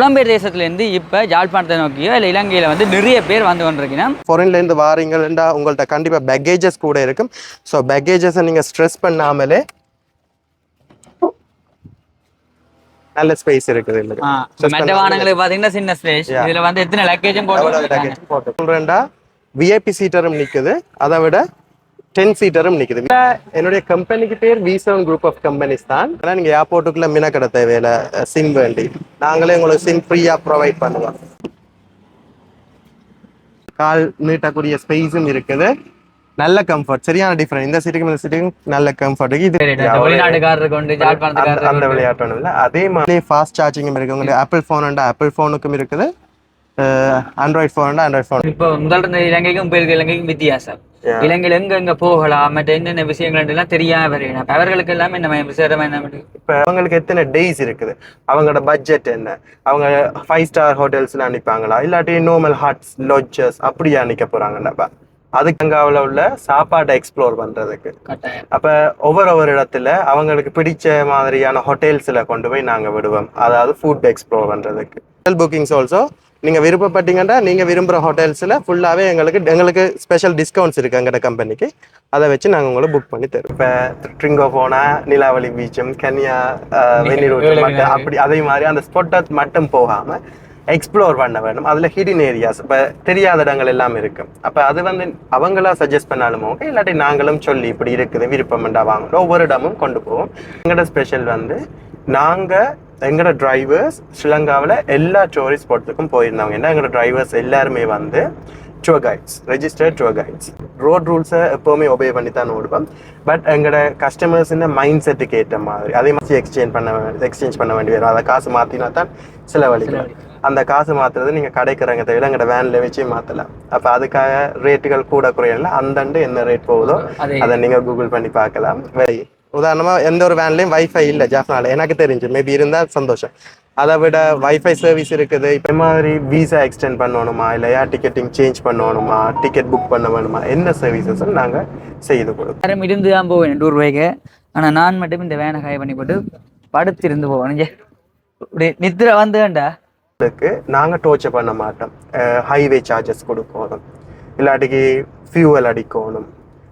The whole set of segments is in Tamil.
புலம்பெயர் தேசத்துலேருந்து இப்போ ஜாழ்ப்பாணத்தை நோக்கியோ இல்லை இலங்கையில் வந்து நிறைய பேர் வந்து கொண்டிருக்கணும் ஃபாரின்லேருந்து வாரீங்கன்னா உங்கள்கிட்ட கண்டிப்பாக பேக்கேஜஸ் கூட இருக்கும். ஸோ பேக்கேஜஸை நீங்கள் ஸ்ட்ரெஸ் பண்ணாமலே நல்ல ஸ்பேஸ் இருக்குது மற்ற வாகனங்களுக்கு பார்த்தீங்கன்னா சின்ன ஸ்பேஸ் இதில் வந்து எத்தனை லக்கேஜும் போட்டு சொல்றேன்டா விஐபி சீட்டரும் நிக்குது. அதை விட டென் சீட்டரும் இதுல என்னுடைய கம்பெனிக்கு பேர் V seven group of companies தான். ஆனா நீங்க ஏர்போர்ட்டுக்குள்ள மினக்கடை தேவையில்ல சிம் வேண்டி. நாங்களே உங்களுக்கு சிம் ஃப்ரீயா ப்ரொவைட் பண்ணுவோம். கால் நீட்டக்கூடிய ஸ்பேஸும் இருக்குது. நல்ல கம்ஃபர்ட் சரியான டிஃபரெண்ட் இந்த சீட்டுக்கும் இந்த சீட்டுக்கும் நல்ல கம்ஃபர்ட் இது அந்த- விளையாட்டு இல்ல. அதே மாதிரி ஃபாஸ்ட் சார்ஜிங்கும் இருக்கு உங்களுக்கு ஆப்பிள் ஃபோன் ஆப்பிள் ஃபோனுக்கும் இருக்குது. ஆண்ட்ராய்ட் ஃபோன் ஆண்ட்ராய்ட் ஃபோன் இப்போ முதல் இலங்கைக்கும் பேருக்கு இலங்கைக்கும் வித்தியாசம். இலங்கையில் எங்க எங்க போகலாம் மற்ற என்னென்ன விஷயங்கள் எல்லாம் தெரியாம வருகிறேன் அவர்களுக்கு எல்லாமே மாதிரி விசேடமா என்ன? இப்போ அவங்களுக்கு எத்தனை டேஸ் இருக்குது? அவங்களோட பட்ஜெட் என்ன? அவங்க ஃபைவ் ஸ்டார் ஹோட்டல்ஸ்ல அனுப்பாங்களா இல்லாட்டி நார்மல் ஹாட்ஸ் லாட்ஜஸ் அப்படியா அனுப்ப போறாங்கன்னாப்பா அதுக்கு அங்க அவ்வளோ உள்ள சாப்பாட்டை எக்ஸ்ப்ளோர் பண்றதுக்கு. அப்ப ஒவ்வொரு ஒரு இடத்துல அவங்களுக்கு பிடிச்ச மாதிரியான ஹோட்டல்ஸ்ல கொண்டு போய் நாங்க விடுவோம். அதாவது ஃபுட் எக்ஸ்ப்ளோர் பண்றதுக்கு. ஹோட்டல் புக்கிங்ஸ் ஆல்சோ நீங்க விருப்பப்பட்டீங்கன்னா நீங்க விரும்புற ஹோட்டல்ஸ்ல ஃபுல்லாவே எங்களுக்கு எங்களுக்கு ஸ்பெஷல் டிஸ்கவுண்ட்ஸ் இருக்கு எங்கட கம்பெனிக்கு அதை வச்சு நாங்க உங்களுக்கு புக் பண்ணி தருவோம். இப்ப ட்ரிங்கோ போனா நிலாவளி பீச்சும் கன்னியா வெந்நீர் மட்டும் அப்படி அதே மாதிரி அந்த ஸ்பாட்டை மட்டும் போகாம எக்ஸ்ப்ளோர் பண்ண வேணும். அதுல ஹிடன் ஏரியாஸ் இப்ப தெரியாத இடங்கள் எல்லாம் இருக்கு. அப்ப அது வந்து அவங்களா சஜஸ்ட் பண்ணாலும் ஓகே இல்லாட்டி நாங்களும் சொல்லி இப்படி இருக்குது விருப்பம்ண்டா வாங்க ஒவ்வொரு இடமும் கொண்டு போவோம். எங்களோட ஸ்பெஷல் வந்து நாங்க எங்களோட டிரைவர்ஸ் ஸ்ரீலங்காவில் எல்லா டூரிஸ்ட் ஸ்பாட்ஸுக்கும் போயிருந்தவங்க. ஏன்னா எங்களோட டிரைவர்ஸ் எல்லாருமே வந்து tour guides registered tour guides road ரூல்ஸை எப்போவுமே ஒபே பண்ணி தான் ஓடுவோம். பட் எங்களோட கஸ்டமர்ஸின் மைண்ட் செட்டுக்கு ஏற்ற மாதிரி அதே மாதிரி எக்ஸ்சேஞ்ச் பண்ண எக்ஸ்சேஞ்ச் பண்ண வேண்டி வரும். அதை காசு மாற்றினா தான் செலவழிக்கலாம். அந்த காசு மாற்றுறது நீங்கள் கடைக்கிறவங்க தவிர எங்களோட வேனில் வச்சே மாற்றலாம் அப்போ அதுக்காக ரேட்டுகள் கூட குறையல. அந்தண்டு என்ன ரேட் போகுதோ அதே. நீங்கள் கூகுள் பண்ணி பார்க்கலாம். வை உதாரணமா எந்த ஒரு வேன்லையும் வைஃபை இல்லை ஜாஃப்னால எனக்கு தெரிஞ்சு மேபி இருந்தால் சந்தோஷம். அதை விட வைஃபை சர்வீஸ் இருக்குது. இப்போ மாதிரி விசா எக்ஸ்டெண்ட் பண்ணணுமா இல்லை ஏர் டிக்கெட்டிங் சேஞ்ச் பண்ணணுமா டிக்கெட் புக் பண்ண வேணுமா என்ன சர்வீசஸ் நாங்கள் செய்து கொடுப்போம். நேரம் இருந்து தான் போவேன் டூர் ரூபாய்க்கு. ஆனா நான் மட்டும் இந்த வேனை காய பண்ணி போட்டு படுத்திருந்து போவேன். இங்க இப்படி நித்திர வந்துண்டா அதுக்கு நாங்கள் டோர்ச்சர் பண்ண மாட்டோம். ஹைவே சார்ஜஸ் கொடுக்கணும். இல்லாட்டிக்கு ஃபியூவல் அடிக்கணும்.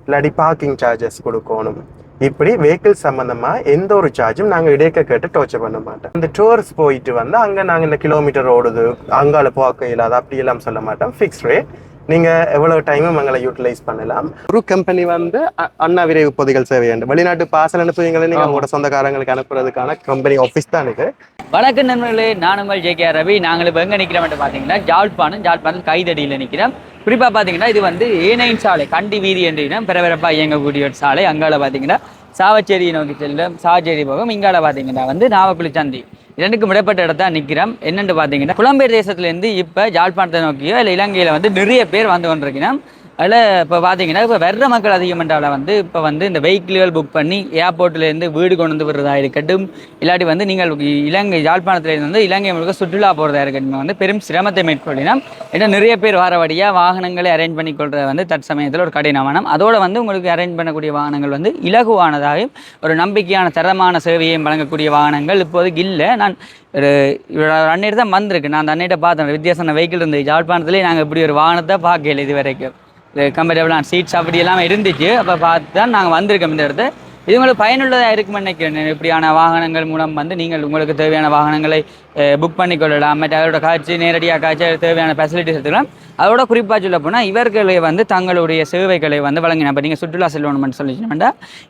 இல்லாட்டி பார்க்கிங் சார்ஜஸ் கொடுக்கணும். இப்படி வெஹிக்கிள் சம்மந்தமாக எந்த ஒரு சார்ஜும் நாங்கள் இடைக்க கேட்டு டோர்ச்சர் பண்ண மாட்டோம். இந்த டூர்ஸ் போயிட்டு வந்தால் அங்கே நாங்கள் இந்த கிலோமீட்டர் ஓடுது அங்கால போக்க இல்லாத அப்படி எல்லாம் சொல்ல மாட்டோம். ஃபிக்ஸ் ரேட் நீங்க எவ்வளவு டைமும் எங்களை யூட்டிலைஸ் பண்ணலாம்? ஒரு கம்பெனி வந்து அண்ணா விரைவு பொதிகள் சேவை உண்டு. வெளிநாட்டு பார்சல் அனுப்புவீங்களே நீங்க உங்களோட சொந்தக்காரங்களுக்கு அனுப்புறதுக்கான கம்பெனி ஆஃபீஸ் தான் இது. வணக்கம் நண்பர்களே நான் உங்கள் ஜே கே ரவி. நாங்கள் இப்போ எங்கே நிற்கிறோம் பார்த்தீங்கன்னா ஜாழ்ப்பாணம் ஜாழ்ப்பாணம் கைதடியில் நிற்கிறோம் குறிப்பாக பார்த்தீங்கன்னா இது வந்து ஏனைன் சாலை கண்டி வீதி என்று பிறவிறப்பாக இயங்கக்கூடிய ஒரு சாலை. அங்கால பார்த்தீங்கன்னா சாவச்சேரியை நோக்கி செல்லும் சாவச்சேரி போகும் இங்கால பார்த்தீங்கன்னா வந்து நாவக்குழி சந்தி. இரண்டுக்கும் இடைப்பட்ட இடத்த நிற்கிறோம் என்னென்று பார்த்தீங்கன்னா புலம்பெயர் தேசத்துலேருந்து இப்போ ஜாழ்ப்பாணத்தை நோக்கியோ இல்லை இலங்கையில் வந்து நிறைய பேர் வந்து கொண்டிருக்கிறோம். அதில் இப்போ பார்த்தீங்கன்னா இப்போ வர்ற மக்கள் அதிகமன்றால வந்து இப்போ வந்து இந்த வெஹிக்கிள்கள் புக் பண்ணி ஏர்போர்ட்லேருந்து வீடு கொண்டு வந்து விடுறதா இருக்கட்டும் இல்லாட்டி வந்து நீங்கள் இலங்கை யாழ்ப்பாணத்துலேருந்து வந்து இலங்கை முழுக்க சுற்றுலா போகிறதா இருக்கட்டும் வந்து பெரும் சிரமத்தை மேற்கொள்ளினோம் ஏன்னா நிறைய பேர் வாரவடியாக வாகனங்களை அரேஞ்ச் பண்ணி கொள்றது வந்து தற்சமயத்தில் ஒரு கடினமானம் அதோடு வந்து உங்களுக்கு அரேஞ்ச் பண்ணக்கூடிய வாகனங்கள் வந்து இலகுவானதாகவும் ஒரு நம்பிக்கையான தரமான சேவையையும் வழங்கக்கூடிய வாகனங்கள் இப்போதைக்கு இல்லை. நான் ஒரு அன்னைட்டு தான் வந்திருக்கு. நான் அந்த அன்னையிட்ட பார்த்தேன். வித்தியாசமான வெஹிக்கிள் இருந்து யாழ்ப்பாணத்துலேயே நாங்கள் இப்படி ஒரு வாகனத்தை பார்க்கல இது வரைக்கும் கம்ஃபர்டபுளான சீட்ஸ் அப்படி எல்லாம் இருந்துச்சு. அப்போ பார்த்து தான் நாங்கள் வந்திருக்கோம் இந்த இடத்த இது உங்களுக்கு பயனுள்ளதாக இருக்கும்னு நினைக்கிறேன். இப்படியான வாகனங்கள் மூலம் வந்து நீங்கள் உங்களுக்கு தேவையான வாகனங்களை புக் பண்ணி கொள்ளலாம். மற்ற அதோட காட்சி நேரடியாக காட்சி தேவையான ஃபெசிலிட்டிஸ் எடுத்துக்கலாம். அதோட குறிப்பாக சொல்ல போனால் இவர்களை வந்து தங்களுடைய சேவைகளை வந்து வழங்கின இப்போ நீங்கள் சுற்றுலா செல்லணும்னு சொல்லிச்சுனா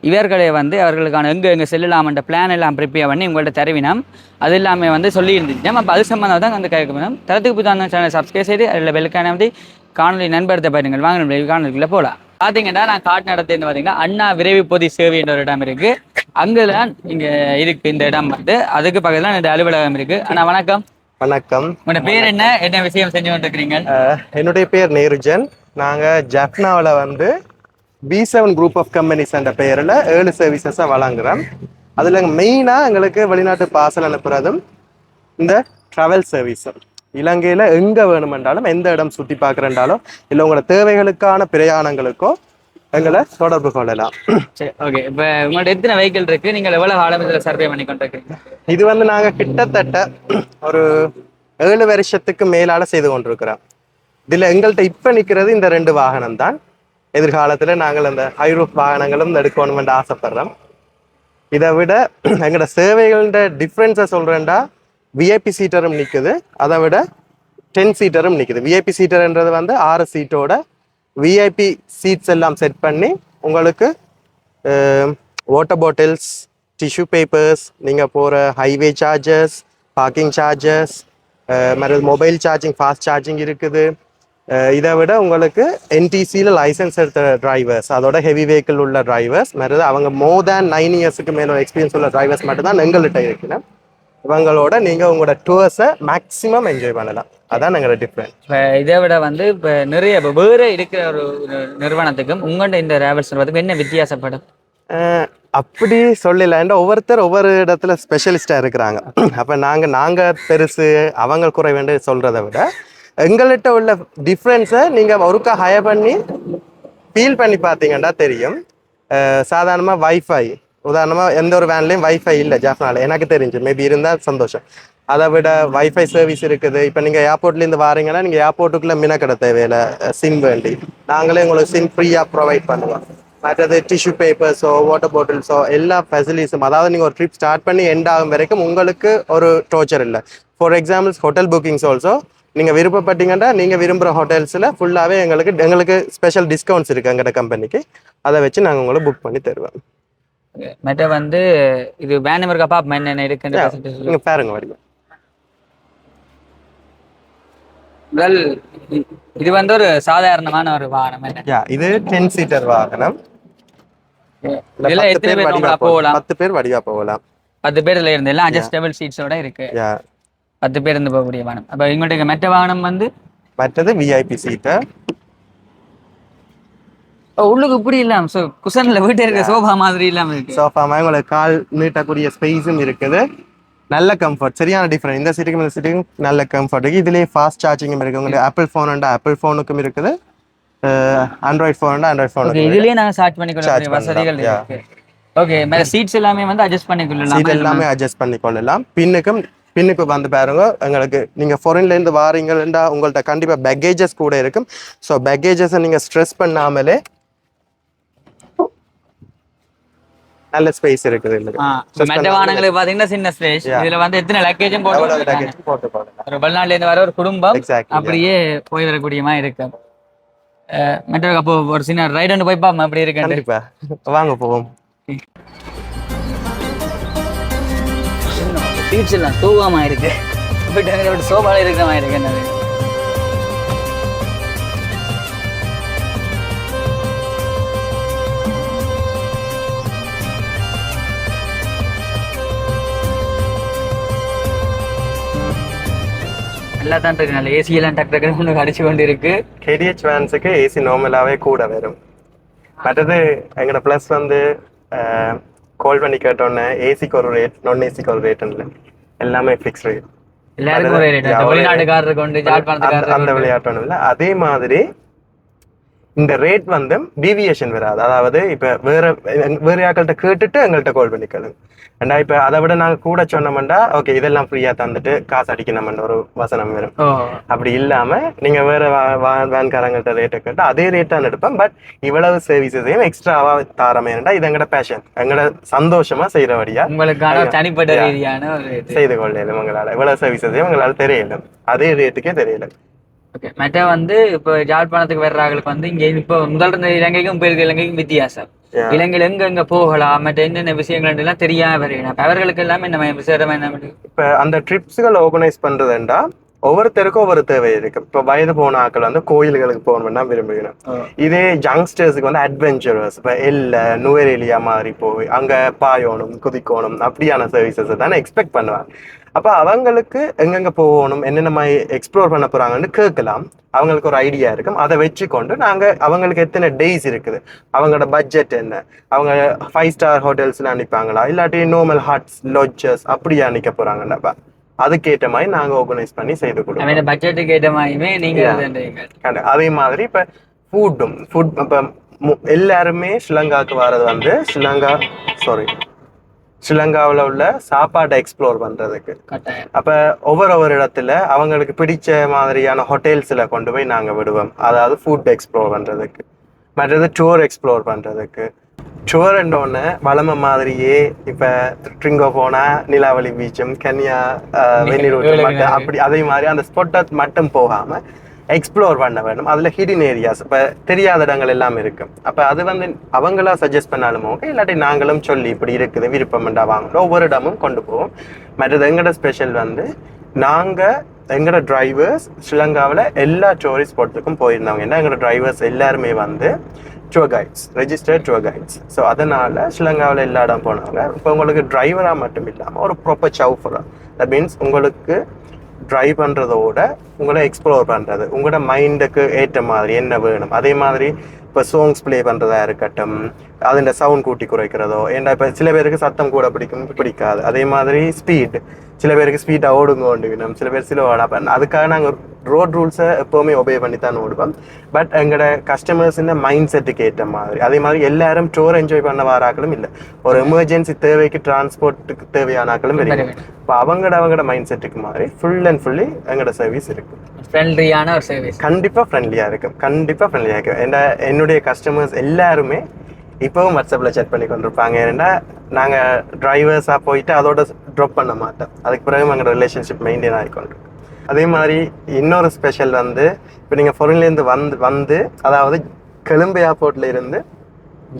இவர்களை வந்து அவர்களுக்கான எங்கே எங்கே செல்லலாம்ன்ற பிளான் எல்லாம் ப்ரிப்பேர் பண்ணி உங்கள்கிட்ட தருவினோம். அது எல்லாமே வந்து சொல்லி இருந்துச்சு அப்போ அது சம்மந்தம் தான் வந்து கேட்கணும் தரத்துக்கு புத்தான சேனல் சப்ஸ்கிரைப் செய்து அதில் வெளுக்கான வந்து காணொலி நண்பர்த்த பாருங்கள் வாங்க நம்ம காணொலிக்குள்ள போகலாம் பார்த்தீங்கன்னா நான் காட்டின இடத்துல பார்த்தீங்கன்னா அண்ணா விரைவு பொதி சேவை என்ற ஒரு இடம் இருக்கு. அங்கதான் இங்க இருக்கு இந்த இடம் வந்து. அதுக்கு பக்கத்துல இந்த அலுவலகம் இருக்கு. அண்ணா வணக்கம். வணக்கம். உங்களோட பேர் என்ன? என்ன விஷயம் செஞ்சு கொண்டிருக்கிறீங்க? என்னுடைய பேர் நேருஜன். நாங்க ஜப்னாவில் வந்து B seven group of companies என்ற பெயரில் ஏழு சர்வீசஸை வழங்குறோம். அதில் மெயினாக எங்களுக்கு வெளிநாட்டு பார்சல் அனுப்புறதும் இந்த ட்ராவல் சர்வீஸும் இலங்கையில் எங்கே வேணுமென்றாலும் எந்த இடம் சுற்றி பார்க்குறேன்றாலும் இல்லை உங்களோட தேவைகளுக்கான பிரயாணங்களுக்கோ எங்களை தொடர்பு கொள்ளலாம். சரி ஓகே இப்போ உங்கள்ட்ட எத்தனை வெஹிக்கிள் இருக்கு? நீங்கள் எவ்வளவு காலம் இதில் சர்வே பண்ணி கொண்டிருக்கீங்க? இது வந்து நாங்கள் கிட்டத்தட்ட ஒரு ஏழு வருஷத்துக்கு மேலால செய்து கொண்டிருக்கிறோம். இதுல எங்கள்கிட்ட இப்ப நிக்கிறது இந்த ரெண்டு வாகனம் தான் எதிர்காலத்துல நாங்கள் அந்த ஹைரூப் வாகனங்களும் எடுக்கணும்னு ஆசைப்படுறோம். இதை விட எங்களோட சேவைகளோட டிஃப்ரென்ஸை சொல்றேன்டா விஐபி சீட்டரும் நிற்குது அதை விட டென் சீட்டரும் நிற்குது விஐபி சீட்டர்ன்றது வந்து ஆறு சீட்டோட விஐபி சீட்ஸ் எல்லாம் செட் பண்ணி உங்களுக்கு வாட்டர் பாட்டில்ஸ் டிஷ்யூ பேப்பர்ஸ் நீங்கள் போகிற ஹைவே சார்ஜஸ் பார்க்கிங் சார்ஜஸ் மற்ற மொபைல் சார்ஜிங் ஃபாஸ்ட் சார்ஜிங் இருக்குது. இதை விட உங்களுக்கு என்டிசியில் லைசன்ஸ் எடுத்த டிரைவர்ஸ் அதோட ஹெவி வெஹிக்கிள் உள்ள டிரைவர்ஸ் மற்றது அவங்க மோர் தேன் நைன் இயர்ஸுக்கு மேலே எக்ஸ்பீரியன்ஸ் உள்ள டிரைவர்ஸ் மட்டும் தான் எங்கள்கிட்ட இருக்கணும் இவங்களோட நீங்கள் உங்களோட டூர்ஸை மேக்ஸிமம் என்ஜாய் பண்ணலாம். அதான் எங்களோட டிஃப்ரெண்ட் இப்போ இதை விட வந்து இப்போ நிறைய இப்போ வேறு இருக்கிற ஒரு நிறுவனத்துக்கும் உங்கள்கிட்ட இந்த டிராவல்ஸ் நிறுவனத்துக்கும் என்ன வித்தியாசப்படும்? அப்படி சொல்லல. ஒவ்வொருத்தர் ஒவ்வொரு இடத்துல ஸ்பெஷலிஸ்டா இருக்கிறாங்க. அப்ப நாங்க நாங்க பெருசு அவங்க குறைவேண்டு சொல்றதை விட எங்கள்கிட்ட உள்ள டிஃப்ரென்ஸை நீங்க ஒருக்கா ஹயர் பண்ணி ஃபீல் பண்ணி பார்த்தீங்கன்னா தெரியும். அஹ் சாதாரணமா வைஃபை உதாரணமாக எந்த ஒரு வேன்லேயும் வைஃபை இல்லை ஜாஃப்னால எனக்கு தெரிஞ்சு மேபி இருந்தால் சந்தோஷம். அதை விட வைஃபை சர்வீஸ் இருக்குது. இப்போ நீங்கள் ஏர்போர்ட்லேருந்து வாரீங்கன்னா நீங்கள் ஏர்போர்ட்டுக்குள்ளே மினக்கடை தேவையில்லை சிம் வேண்டி. நாங்களே உங்களுக்கு சிம் ஃப்ரீயாக ப்ரொவைட் பண்ணுவோம். மற்றது டிஷ்யூ பேப்பர்ஸோ வாட்டர் பாட்டில்ஸோ எல்லா ஃபெசிலிட்டிஸும் அதாவது நீங்கள் ஒரு ட்ரிப் ஸ்டார்ட் பண்ணி எண்ட் ஆகும் வரைக்கும் உங்களுக்கு ஒரு டோர்ச்சர் இல்லை. For examples hotel bookings also நீங்கள் விருப்பப்பட்டீங்கன்னா நீங்கள் விரும்புகிற ஹோட்டல்ஸில் ஃபுல்லாகவே எங்களுக்கு எங்களுக்கு ஸ்பெஷல் டிஸ்கவுண்ட்ஸ் இருக்குது எங்கள்கிட்ட கம்பெனிக்கு அதை வச்சு நாங்கள் உங்களை புக் பண்ணி தருவோம். மற்ற வந்து இது வேன் நம்பர் கப்பா இருக்குன்னு நீங்கள் பாருங்க முதல் இ- இது வந்து ஒரு சாதாரணமான ஒரு வாகனம் என்ன? இது டென் சீட்டர் வாகனம். இதுல எத்தனை பேர் நம்மளா போகலாம்? பத்து பேர் வடிவா போகலாம். பத்து பேர்ல இருந்து எல்லாம் அட்ஜஸ்டபிள் சீட்ஸோட இருக்கு. பத்து பேர் இருந்து போகக்கூடிய வாகனம். அப்ப எங்கள்கிட்ட மற்ற வாகனம் வந்து? மற்றது விஐபி சீட்டர் உள்ளுக்கு இப்படி இல்லாம சோ குஷன்ல வீட்டு இருக்க சோஃபா மாதிரி இல்லாம இருக்கு. சோஃபா மாதிரி உங்களுக்கு கால் நீட்டக்கூடிய ஸ்பேஸும் இருக்குது. நல்ல கம்ஃபர்ட் சரியான டிஃப்ரெண்ட் இந்த சீட்டுக்கும் இந்த சீட்டுக்கும் நல்ல கம்ஃபர்ட் இருக்கு இதுலேயே ஃபாஸ்ட் சார்ஜிங்கும் இருக்குது. உங்களுக்கு ஆப்பிள் ஃபோன் ஆப்பிள் ஃபோனுக்கும் இருக்குது. Android phone Android okay phone இதுலயே நாங்க சார்ஜ் பண்ணிக்கொள்ள வசதிகள் இருக்கு. ஓகே மேல சீட்ஸ் எல்லாமே வந்து அட்ஜஸ்ட் பண்ணிக்கொள்ளலாம்? சீட் எல்லாமே அட்ஜஸ்ட் பண்ணி கொள்ளலாம் பின்னுக்கும் பின்னுக்கு வந்து பாருங்க எங்களுக்கு நீங்க foreignல இருந்து வாரீங்கன்னா உங்கள்ட்ட கண்டிப்பா பேக்கேஜஸ் கூட இருக்கும். ஸோ பேக்கேஜஸை நீங்க ஸ்ட்ரெஸ் பண்ணாமலே நல்ல ஸ்பேஸ் இருக்குது இப்ப மற்ற வாகனங்களுக்கு பாத்தீங்கன்னா சின்ன ஸ்பேஸ். இதுல வந்து எத்தனை லக்கேஜும் போட்டு போட்டு ஒரு வெளிநாட்டுல இருந்து வர ஒரு குடும்பம் அப்படியே போய் வரக்கூடிய மாதிரி இருக்கு. மற்ற அப்போ ஒரு சின்ன ரைடு ஒன்று போய் பாப்போம் அப்படி இருக்கு கண்டிப்பா. வாங்க போவோம். சீட்ஸ் எல்லாம் சோகமா இருக்கு. சோபால இருக்கிற மாதிரி இருக்கு என்னது? நல்லா தான் இருக்கு நல்ல ஏசி எல்லாம் டக்கு டக்குன்னு அடிச்சு கொண்டு இருக்கு கேடிஹெச் வேன்ஸுக்கு ஏசி நார்மலாகவே கூட வரும். மற்றது எங்களோட ப்ளஸ் வந்து கால் பண்ணி கேட்டோன்னே ஏசிக்கு ஒரு ரேட் நான் ஏசிக்கு ஒரு ரேட் இல்லை எல்லாமே ஃபிக்ஸ் ரேட் எல்லாருக்கும் ஒரே ரேட் வெளிநாட்டுக்காரருக்கு கொண்டு அந்த ஜாழ்ப்பாணத்துக்காரருக்கு அந்த விளையாட்டு இல்ல அதே மாதிரி இந்த ரேட் வந்து டீவியேஷன் வராது அதாவது இப்ப வேற வேற யாக்கள்கிட்ட கேட்டுட்டு எங்கள்கிட்ட கால் பண்ணிக்கணும் ஏண்டா இப்ப அதை விட நாங்க கூட சொன்னோம்டா ஓகே இதெல்லாம் ஃப்ரீயா தந்துட்டு காசு அடிக்கணும்ன்ற ஒரு வசனம் வரும். அப்படி இல்லாம நீங்க வேற வேன்காரங்கள்ட்ட ரேட்டை கேட்டு அதே ரேட் தான் எடுப்பேன். பட் இவ்வளவு சர்வீசஸையும் எக்ஸ்ட்ராவா தாரமேண்டா இது எங்கட பேஷன் எங்கட சந்தோஷமா உங்களுக்கான ஒரு தனிப்பட்ட செய்து கொள்ளலும் உங்களால. இவ்வளவு சர்வீசஸையும் உங்களால தெரியல அதே ரேட்டுக்கே தெரியல ஓகே மற்ற வந்து இப்போ யாழ்ப்பாணத்துக்கு வர்றாங்களுக்கு வந்து இங்க இப்போ முதல் இருந்த இலங்கைக்கும் போயிருக்க இலங்கைக்கும் வித்தியாசம். இலங்கையில் எங்க எங்க போகலாம் மற்ற என்னென்ன விஷயங்கள் எல்லாம் தெரியாம அப்ப அவர்களுக்கு எல்லாமே என்ன விசேடமா என்ன? இப்ப அந்த ட்ரிப்ஸ்கள் ஆர்கனைஸ் பண்றதுண்டா ஒவ்வொருத்தருக்கும் ஒவ்வொரு தேவை இருக்கு. இப்போ வயது போன ஆட்கள் வந்து கோயில்களுக்கு போகணும்னா விரும்புகிறோம் இதே யங்ஸ்டர்ஸுக்கு வந்து அட்வென்ச்சரஸ் இப்போ எல்ல நுவரேலியா மாதிரி போய் அங்க பாயோணும் குதிக்கணும் அப்படியான சர்வீசஸ் தானே எக்ஸ்பெக்ட் பண்ணுவாங்க. அப்ப அவங்களுக்கு எங்கெங்க போகணும் என்னென்ன மாதிரி எக்ஸ்ப்ளோர் பண்ண போறாங்கன்னு கேட்கலாம். அவங்களுக்கு ஒரு ஐடியா இருக்கும். அதை வச்சுக்கொண்டு நாங்க அவங்களுக்கு எத்தனை டேஸ் இருக்குது? அவங்களோட பட்ஜெட் என்ன? அவங்க ஃபைவ் ஸ்டார் ஹோட்டல்ஸ்ல அனுப்பாங்களா இல்லாட்டி நார்மல் ஹாட்ஸ் லாட்ஜஸ் அப்படியே அனுப்ப போறாங்கன்னாப்பா அதுக்கேற்ற மாதிரி நாங்க ஆர்கனைஸ் பண்ணி செய்து கொடுப்போம். பட்ஜெட்டுக்கு ஏற்ற மாதிரியுமே நீங்க அதே மாதிரி இப்ப ஃபுட்டும் ஃபுட் இப்ப மு- எல்லாருமே ஸ்ரீலங்காவுக்கு வர்றது வந்து ஸ்ரீலங்கா சாரி ஸ்ரீலங்காவில் உள்ள சாப்பாட்டை எக்ஸ்ப்ளோர் பண்றதுக்கு. கட்டாயம். அப்ப ஒவ்வொரு ஒவ்வொரு இடத்துல அவங்களுக்கு பிடிச்ச மாதிரியான ஹோட்டல்ஸ்ல கொண்டு போய் நாங்க விடுவோம். அதாவது ஃபுட் எக்ஸ்ப்ளோர் பண்றதுக்கு. மற்றது டூர் எக்ஸ்ப்ளோர் பண்றதுக்கு. ஒன்று வளம மாதிரியே இப்ப ட்ரிங்கோ போனா நிலாவளி பீச்சும் கன்னியா அஹ், வெந்நீர் ஊற்று மட்டும் அப்படி அதே மாதிரி அந்த ஸ்பாட்டை மட்டும் போகாம எக்ஸ்ப்ளோர் பண்ண வேணும். அதுல ஹிடன் ஏரியாஸ் இப்ப தெரியாத இடங்கள் எல்லாம் இருக்கு. அப்ப அது வந்து அவங்களா சஜஸ்ட் பண்ணாலும் ஓகே இல்லாட்டி நாங்களும் சொல்லி இப்படி இருக்குது விருப்பம்ண்டா வாங்கணும். ஒவ்வொரு இடமும் கொண்டு போவோம். மற்றது எங்களோட ஸ்பெஷல் வந்து நாங்க எங்களோட டிரைவர்ஸ் ஸ்ரீலங்காவில் எல்லா டூரிஸ்ட் ஸ்பாட்டுக்கும் போயிருந்தவங்க. ஏன்னா எங்களோட டிரைவர்ஸ் எல்லாருமே வந்து tour guides registered tour guides so அதனால் ஸ்ரீலங்காவில் எல்லா இடம் போனாங்க. இப்போ உங்களுக்கு டிரைவராக மட்டும் இல்லாமல் ஒரு ப்ராப்பர் சவுஃபராக தட் மீன்ஸ் உங்களுக்கு ட்ரைவ் பண்ணுறதோட உங்களை எக்ஸ்ப்ளோர் பண்ணுறது உங்களோட மைண்டுக்கு ஏற்ற மாதிரி என்ன வேணும்? அதே மாதிரி இப்போ சாங்ஸ் ப்ளே பண்ணுறதா இருக்கட்டும் அதில் சவுண்ட் கூட்டி குறைக்கிறதோ ஏன்னா இப்போ சில பேருக்கு சத்தம் கூட பிடிக்கும் பிடிக்காது. அதே மாதிரி ஸ்பீட் சில பேருக்கு ஸ்பீடாக ஓடுங்க ஓடுவினோம் சில பேர் சில ஓட அதுக்காக நாங்கள் ரோட் ரூல்ஸை எப்போவுமே ஒபே பண்ணி தான் ஓடுவோம் பட் எங்களோட கஸ்டமர்ஸின் மைண்ட் செட்டுக்கு ஏற்ற மாதிரி. அதே மாதிரி எல்லாரும் டூர் என்ஜாய் பண்ண வாராக்களும் இல்லை. ஒரு எமர்ஜென்சி தேவைக்கு டிரான்ஸ்போர்ட்டுக்கு தேவையான ஆக்களும் இருக்கு. இப்போ அவங்களோட அவங்களோட மைண்ட் செட்டுக்கு மாதிரி ஃபுல் அண்ட் ஃபுல்லி எங்களோட சர்வீஸ் இருக்கு. ஃப்ரெண்ட்லியான ஒரு சர்வீஸ் கண்டிப்பா ஃப்ரெண்ட்லியா இருக்கும். கண்டிப்பா ஃப்ரெண்ட்லியா இருக்கும். என்ன என்னுடைய கஸ்டமர்ஸ் எல்லாருமே இப்போவும் வாட்ஸ்அப்பில் செக் பண்ணி கொண்டிருப்பாங்க. ஏன்னா நாங்கள் டிரைவர்ஸாக போயிட்டு அதோட ட்ராப் பண்ண மாட்டோம். அதுக்கு பிறகு எங்களோட ரிலேஷன்ஷிப் மெயின்டைன் ஆகிக்கொண்டிருக்கும் அதே மாதிரி இன்னொரு ஸ்பெஷல் வந்து இப்போ நீங்கள் ஃபாரின்லேருந்து வந்து வந்து அதாவது கொழும்பு ஏர்போர்ட்ல இருந்து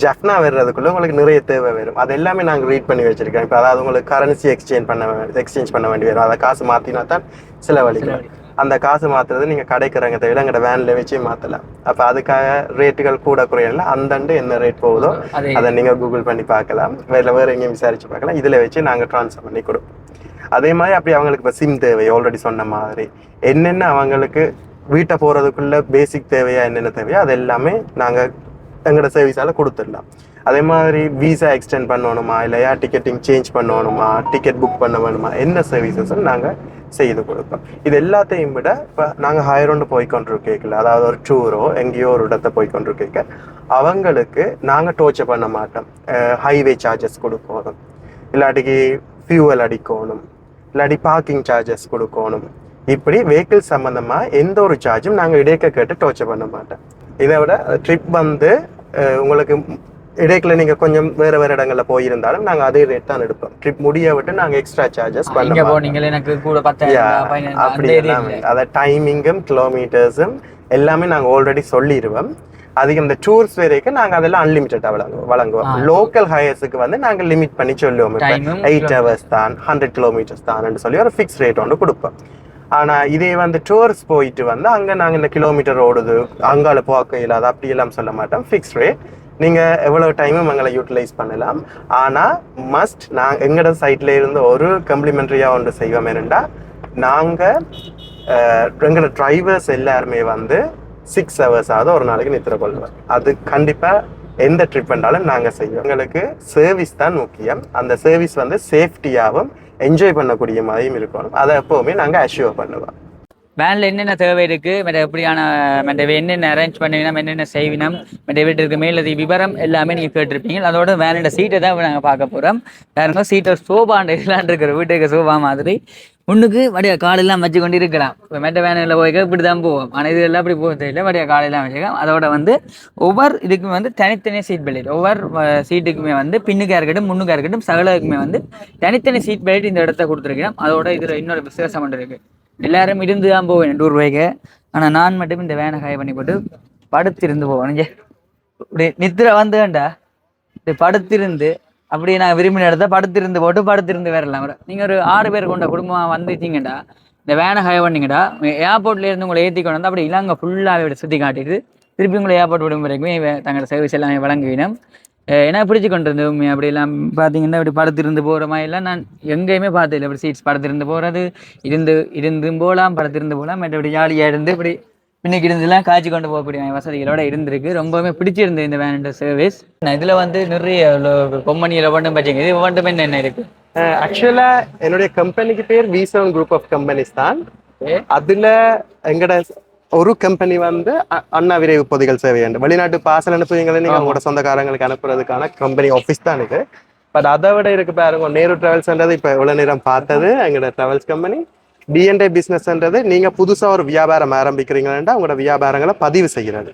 ஜஃப்னா வர்றதுக்குள்ள உங்களுக்கு நிறைய தேவை வரும். அது எல்லாமே நாங்கள் ரீட் பண்ணி வச்சிருக்கோம். இப்போ அதாவது உங்களுக்கு கரன்சி எக்ஸ்சேஞ்ச் பண்ண எக்ஸ்சேஞ்ச் பண்ண வேண்டி வரும். அதை காசு மாற்றினா தான் செலவழிக்கலாம். அந்த காசு மாத்துறது நீங்க கடைக்கிறங்க தவிர எங்கட வேன்ல வச்சே மாத்தலாம். அப்ப அதுக்காக ரேட்டுகள் கூட குறையல அந்தண்டு என்ன ரேட் போகுதோ அதே. அதை நீங்க கூகுள் பண்ணி பார்க்கலாம். வேற வேற எங்கேயும் விசாரிச்சு பார்க்கலாம். இதுல வச்சு நாங்க ட்ரான்ஸ்ஃபர் பண்ணி கொடுப்போம். அதே மாதிரி அப்படி அவங்களுக்கு இப்போ சிம் தேவை ஆல்ரெடி சொன்ன மாதிரி. என்னென்ன அவங்களுக்கு வீட்டை போகிறதுக்குள்ளே பேசிக் தேவையா என்னென்ன தேவையோ அது எல்லாமே நாங்கள் எங்களோட சர்வீஸால் கொடுத்துடலாம். அதே மாதிரி விசா எக்ஸ்டெண்ட் பண்ணணுமா இல்லையா டிக்கெட்டிங் சேஞ்ச் பண்ணணுமா டிக்கெட் புக் பண்ண வேணுமா என்ன சர்வீசஸும் நாங்கள் செய்து கொடுப்போம். இது எல்லாத்தையும் விட இப்போ நாங்கள் ஹையரோண்டு போய் கொண்டிருக்கேக்கல அதாவது ஒரு டூரோ எங்கேயோ ஒரு இடத்த போய் கொண்டிருக்கேக்க அவங்களுக்கு நாங்கள் டோர்ச்சர் பண்ண மாட்டோம். ஹைவே சார்ஜஸ் கொடுக்கணும். இல்லாட்டிக்கு ஃபியூவல் அடிக்கணும். இல்லாட்டி பார்க்கிங் சார்ஜஸ் கொடுக்கணும். இப்படி வெஹிக்கிள் சம்மந்தமாக எந்த ஒரு சார்ஜும் நாங்கள் இடைக்க கேட்டு டோர்ச்சர் பண்ண மாட்டோம். இதை விட ட்ரிப் வந்து உங்களுக்கு இடைக்குள்ள நீங்க கொஞ்சம் வேற வேற இடங்கள்ல போயிருந்தாலும் நாங்க அதே ரேட் தான் எடுப்போம். ட்ரிப் முடிய விட்டு நாங்க எக்ஸ்ட்ரா சார்ஜஸ் பண்ண இங்க மாட்டோம். போனீங்களே எனக்கு கூட அப்படி எல்லாமே அத டைமிங்கும் கிலோமீட்டர்ஸும் எல்லாமே நாங்க ஆல்ரெடி சொல்லிடுவோம் அதிகம் இந்த டூர்ஸ் வரைக்கும் நாங்க அதெல்லாம் அன்லிமிட்டடா வழங்குவோம். வழங்குவோம் லோக்கல் ஹையர்ஸுக்கு வந்து நாங்க லிமிட் பண்ணி சொல்லுவோம். எயிட் ஹவர்ஸ் தான் ஹண்ட்ரட் கிலோமீட்டர்ஸ் தான் சொல்லி ஒரு ஃபிக்ஸ் ரேட் ஒன்று கொடுப்போம். ஆனா இதே வந்து டூர்ஸ் போயிட்டு வந்து அங்க நாங்க இந்த கிலோமீட்டர் ஓடுது அங்கால போக்க இல்லாத அப்படி எல்லாம் சொல்ல மாட்டோம். ஃபிக்ஸ் ரேட் நீங்க எவ்வளவு டைமும் எங்களை யூட்டிலைஸ் பண்ணலாம். ஆனா மஸ்ட் நான் எங்கட சைட்ல இருந்து ஒரு கம்ப்ளிமெண்டரியா ஒன்று செய்வோம் என்னண்டா நாங்க எங்களோட டிரைவர்ஸ் எல்லாருமே வந்து சிக்ஸ் ஹவர்ஸ் ஒரு நாளைக்கு நித்திர கொள்வோம் அது கண்டிப்பாக எந்த ட்ரீட்மெண்ட்டாலும் நாங்கள் செய்வோம். எங்களுக்கு சர்வீஸ் தான் முக்கியம். அந்த சர்வீஸ் வந்து சேஃப்டியாகவும் என்ஜாய் பண்ணக்கூடிய மாதிரியும் இருக்கணும். அதை எப்போவுமே நாங்கள் அஷ்யூர் பண்ணுவோம். வேனில் என்னென்ன தேவை இருக்கு? மற்ற எப்படியான மற்ற என்னென்ன அரேஞ்ச் பண்ணுவீங்க என்னென்ன செய்வினோம் மற்ற வீட்டுக்கு மேலதி விவரம் எல்லாமே நீங்கள் கேட்டிருப்பீங்க. அதோட வேனோட சீட்டை தான் நாங்கள் பார்க்க போகிறோம் வேற சீட்டை சோபாண்ட இல்லான் இருக்கிற வீட்டுக்கு சோபா மாதிரி. முன்னுக்கு வடிய காலெல்லாம் வச்சு கொண்டு இருக்கலாம். இப்போ மெட்ட வேனில் போய் இப்படி தான் போவோம். ஆனால் இது எல்லாம் அப்படி போக தெரியல. வடிய காலெல்லாம் வச்சுக்கலாம் அதோட வந்து ஒவ்வொரு இதுக்குமே வந்து தனித்தனி சீட் பெல்ட் ஒவ்வொரு சீட்டுக்குமே வந்து பின்னுக்காக இருக்கட்டும் முன்னுக்காக இருக்கட்டும் சகலருக்குமே வந்து தனித்தனி சீட் பெல்ட் இந்த இடத்த கொடுத்துருக்கேன் அதோட இதில் இன்னொரு விசேஷம் ஒன்று இருக்குது எல்லாரும் இருந்து தான் போவேன் டூர் போய்க்க. ஆனால் நான் மட்டும் இந்த வேனை காய பண்ணி போட்டு படுத்திருந்து போவேன். இங்கே இப்படி நித்திர வந்துவேண்டா இப்படி படுத்திருந்து அப்படியே நான் விரும்பின இடத்த படுத்திருந்து போட்டு படுத்திருந்து வரலாம். நீங்கள் ஒரு ஆறு பேர் கொண்ட குடும்பமாக வந்துட்டீங்கடா. இந்த வேனை ஹை பண்ணீங்கடா. ஏர்போர்ட்ல இருந்து உங்களை ஏற்றி கொண்டு வந்து அப்படி இல்லாங்க ஃபுல்லாகவே சுற்றி காட்டிட்டு திருப்பி உங்களை ஏர்போர்ட் விடும் வரைக்கும் தங்களோட சர்வீஸ் எல்லாமே வழங்குவினோம் ஏன்னா பிடிச்சு கொண்டு இருந்தது உண்மையாக அப்படி எல்லாம் பார்த்தீங்கன்னா இப்படி படுத்திருந்து போகிற மாதிரி எல்லாம் நான் எங்கேயுமே பார்த்ததில்லை. இப்படி சீட்ஸ் படுத்திருந்து போகிறது இருந்து இருந்தும் போகலாம் படுத்திருந்து போகலாம் மற்றபடி ஜாலியாக இருந்து இப்படி பின்னுக்கு இருந்தெல்லாம் காய்ச்சி கொண்டு போகக்கூடிய வசதிகளோட இருந்திருக்கு. ரொம்பவுமே பிடிச்சிருந்தது இந்த வேனோட சர்வீஸ் இதில் வந்து நிறைய கொம்பனியில் மட்டும் பார்த்தீங்க இது என்ன என்ன இருக்கு? ஆக்சுவலா என்னுடைய கம்பெனிக்கு பேர் V seven group of companies தான். அதுல எங்கட ஒரு கம்பெனி வந்து அண்ணா விரைவு பொதிகள் சேவை வெளிநாட்டு பாசல் அனுப்புவீங்களே நீங்க உங்களோட சொந்தக்காரங்களுக்கு அனுப்புறதுக்கான கம்பெனி ஆஃபீஸ் தான் இது. பட் அதை விட இருக்கு பாருங்க நேரு டிராவல்ஸ்ன்றது இப்போ இவ்வளோ நேரம் பார்த்தது. எங்களோட டிராவல்ஸ் கம்பெனி டிஎன்டே பிஸ்னஸ்ன்றது நீங்க புதுசா ஒரு வியாபாரம் ஆரம்பிக்கிறீங்கன்னா உங்களோட வியாபாரங்களை பதிவு செய்கிறது.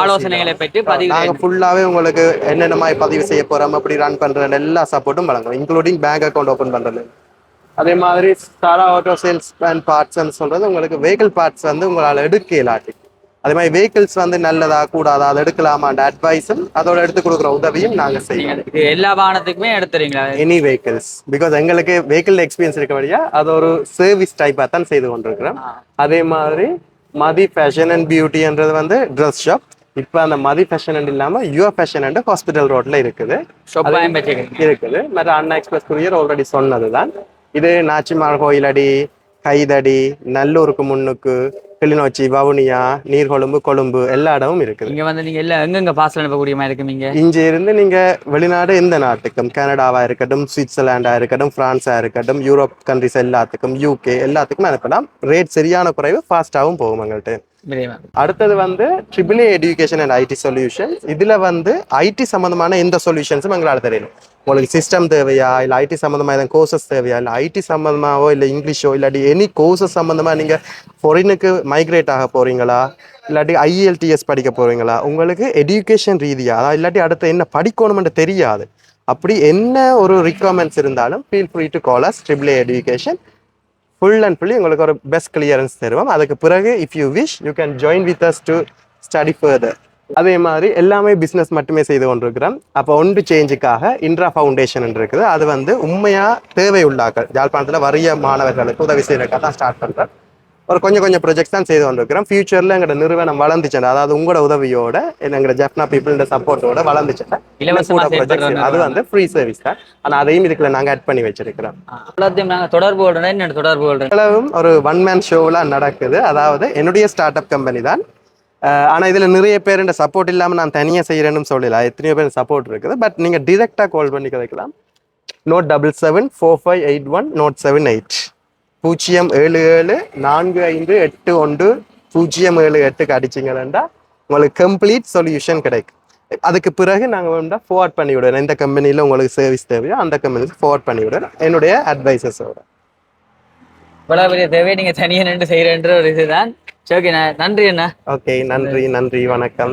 ஆலோசனைகளை பெற்று நாங்க ஃபுல்லாவே உங்களுக்கு என்னென்ன மாதிரி பதிவு செய்ய போறோம் அப்படி ரன் பண்ற எல்லா சப்போர்ட்டும் வழங்குறோம் இன்க்ளூடிங் பேங்க் அக்கௌண்ட் ஓபன் பண்றது. அதே மாதிரி ஸ்டாரா ஆட்டோ சேல்ஸ் அண்ட் பார்ட்ஸ்ன்னு சொல்றது உங்களுக்கு வெஹிக்கிள் பார்ட்ஸ் வந்து உங்களால எடுக்க இல்லாட்டி அதே மாதிரி வெஹிக்கிள்ஸ் வந்து நல்லதா கூடாதா அதை எடுக்கலாமான்ற அட்வைஸும் அதோட எடுத்து கொடுக்குற உதவியும் நாங்க செய்வோம் எல்லா வாகனத்துக்குமே எடுத்துறீங்களா? எனி வெஹிக்கிள்ஸ் பிகாஸ் எங்களுக்கு வெஹிக்கிள் எக்ஸ்பீரியன்ஸ் இருக்க வழியா அது ஒரு சர்வீஸ் டைப்பாக தான் செய்து கொண்டிருக்கிறோம். அதே மாதிரி மதி ஃபேஷன் அண்ட் பியூட்டின்றது வந்து ட்ரெஸ் ஷாப் இப்போ அந்த மதி ஃபேஷன் அண்ட் இல்லாமல் யுவர் ஃபேஷன் அண்ட் ஹாஸ்பிட்டல் ரோட்ல இருக்குது. இருக்குது. மற்ற அண்ணா எக்ஸ்பிரஸ் குரியர் ஆல்ரெடி சொன்னது தான் இது நாச்சிமார் கோயிலடி கைதடி நல்லூருக்கு முன்னுக்கு கிளிநொச்சி வவுனியா நீர்கொழும்பு கொழும்பு எல்லா இடமும் இருக்குது. இங்க வந்து நீங்க எல்லாம் எங்கெங்க பார்சல் அனுப்பக்கூடிய மாதிரி இருக்கு நீங்க இங்க இருந்து நீங்க வெளிநாடு எந்த நாட்டுக்கும் கனடாவா இருக்கட்டும் சுவிட்சர்லாண்டா இருக்கட்டும் பிரான்ஸா இருக்கட்டும் யூரோப் கண்ட்ரிஸ் எல்லாத்துக்கும் யூகே எல்லாத்துக்கும் அனுப்பலாம். ரேட் சரியான குறைவு ஃபாஸ்டாகவும் போகும் எங்கள்கிட்ட. அடுத்தது வந்து triple education and IT solutions இதுல வந்து ஐடி சம்பந்தமான எந்த சொல்யூஷன்ஸும் எங்களால் தெரியணும். உங்களுக்கு சிஸ்டம் தேவையா இல்லை ஐடி சம்மந்தமாக எதாவது கோர்சஸ் தேவையா இல்லை ஐடி சம்மந்தமாவோ இல்லை இங்கிலீஷோ இல்லாட்டி எனி கோர்சஸ் சம்மந்தமாக நீங்கள் ஃபாரினுக்கு மைக்ரேட் ஆக போறீங்களா? இல்லாட்டி ஐஎல்டிஎஸ் படிக்க போறீங்களா? உங்களுக்கு எஜுகேஷன் ரீதியா அதாவது இல்லாட்டி அடுத்து என்ன படிக்கணும்னு தெரியாது. அப்படி என்ன ஒரு ரிக்வயர்மெண்ட்ஸ் இருந்தாலும் feel free to call us triple education full and fully உங்களுக்கு ஒரு பெஸ்ட் கிளியரன்ஸ் தருவோம். அதுக்கு பிறகு if you wish you can join with us to study further அதே மாதிரி எல்லாமே பிஸ்னஸ் மட்டுமே செய்து கொண்டிருக்கிறோம். அப்போ ஒன்று சேஞ்சுக்காக இன்ட்ரா ஃபவுண்டேஷன் இருக்குது. அது வந்து உண்மையாக தேவை உள்ளாக்கள் யாழ்ப்பாணத்தில் வறிய மாணவர்களுக்கு உதவி செய்யறதுக்காக தான் ஸ்டார்ட் பண்ணுறேன் ஒரு கொஞ்சம் கொஞ்சம் ப்ரொஜெக்ட்ஸ் தான் செய்து கொண்டிருக்கிறோம். ஃபியூச்சரில் எங்களோட நிறுவனம் வளர்ந்துச்சு அதாவது உங்களோட உதவியோட எங்களோட ஜெஃப்னா பீப்புளோட சப்போர்ட்டோட வளர்ந்துச்சு இலவசமா கூட projects. செயல்படுற அது வந்து ஃப்ரீ சர்வீஸ் தான். ஆனால் அதையும் இதுக்குள்ள நாங்கள் ஆட் பண்ணி வச்சிருக்கிறோம். எல்லாத்தையும் நாங்க தொடர்பு கொள்றோம் என்ன தொடர்பு அளவும் ஒரு ஒன் மேன் ஷோவில் நடக்குது. அதாவது என்னுடைய ஸ்டார்ட் அப் கம்பெனி தான். அஹ் ஆனா இதுல நிறைய பேர் இந்த சப்போர்ட் இல்லாம நான் தனியா செய்யறேன்னு சொல்லல. எத்தனையோ பேர் சப்போர்ட் இருக்குது. பட் நீங்க டிரெக்டா கால் பண்ணி கதைக்கலாம் nought double seven four five eight one nought seven eight பூஜ்ஜியம் ஏழு ஏழு நான்கு ஐந்து எட்டு ஒன்று பூஜ்ஜியம் ஏழு எட்டுக்கு அடிச்சிங்கன்னா உங்களுக்கு கம்ப்ளீட் சொல்யூஷன் கிடைக்கும். அதுக்கு பிறகு நாங்கள் வந்து ஃபார்வர்ட் பண்ணி விடுறோம். எந்த கம்பெனியில் உங்களுக்கு சர்வீஸ் தேவையோ அந்த கம்பெனிக்கு ஃபார்வர்ட் பண்ணி விடுறோம். என்னுடைய அட்வைசஸோட இவ்வளவு பெரிய தேவையை நீங்க தனியா நின்று செய்யறன்ற ஒரு இதுதான். ஓகே நன்றி அண்ணா. ஓகே நன்றி நன்றி வணக்கம்.